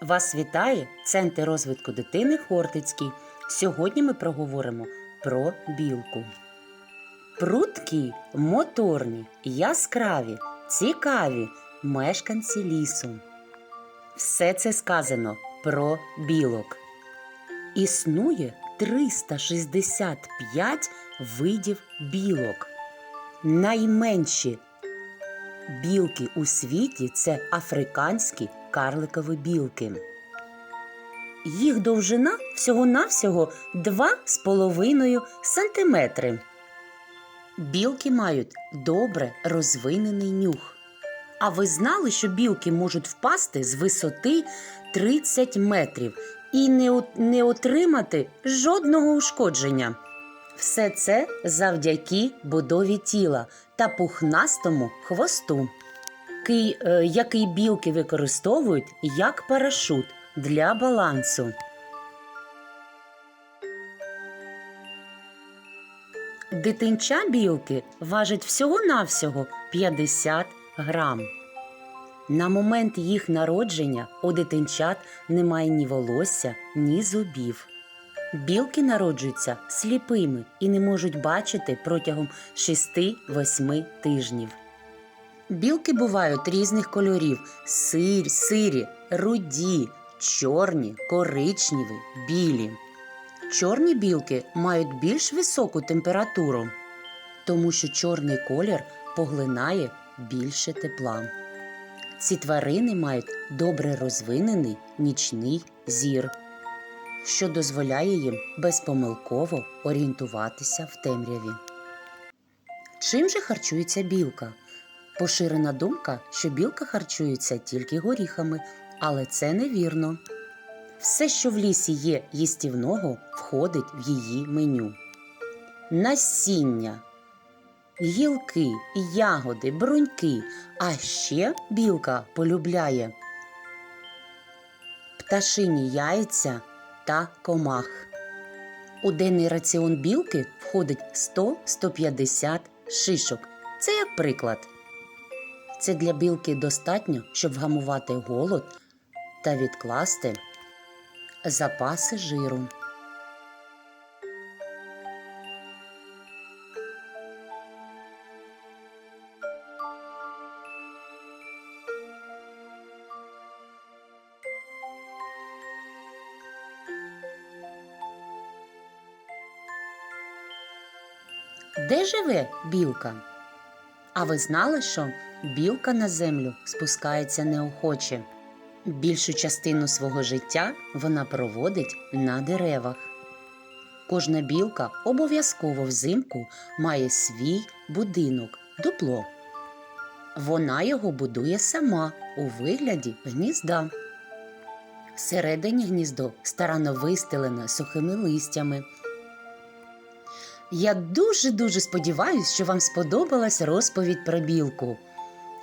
Вас вітає Центр розвитку дитини Хортицький. Сьогодні ми проговоримо про білку. Прудкі, моторні, яскраві, цікаві мешканці лісу. Все це сказано про білок. Існує 365 видів білок. Найменші білки у світі це африканські карликові білки. Їх довжина всього-навсього 2,5 см. Білки мають добре розвинений нюх. А ви знали, що білки можуть впасти з висоти 30 метрів і не, не отримати жодного ушкодження? Все це завдяки будові тіла та пухнастому хвосту, який, е, який білки використовують як парашут для балансу. Дитинча білки важить всього-навсього 50 грам. На момент їх народження у дитинчат немає ні волосся, ні зубів. Білки народжуються сліпими і не можуть бачити протягом 6-8 тижнів. Білки бувають різних кольорів: сир, сирі, руді, чорні, коричневі, білі. Чорні білки мають більш високу температуру, тому що чорний колір поглинає більше тепла. Ці тварини мають добре розвинений нічний зір, що дозволяє їм безпомилково орієнтуватися в темряві. Чим же харчується білка? Поширена думка, що білка харчується тільки горіхами, але це невірно. Все, що в лісі є їстівного, входить в її меню. Насіння, гілки, ягоди, бруньки, а ще білка полюбляє пташині яйця та комах. У денний раціон білки входить 100-150 шишок. Це як приклад. Це для білки достатньо, щоб вгамувати голод та відкласти запаси жиру. Де живе білка? А ви знали, що білка на землю спускається неохоче? Більшу частину свого життя вона проводить на деревах. Кожна білка обов'язково взимку має свій будинок, дупло. Вона його будує сама у вигляді гнізда. Всередині гніздо старанно вистелене сухими листями. Я дуже-дуже сподіваюся, що вам сподобалась розповідь про білку.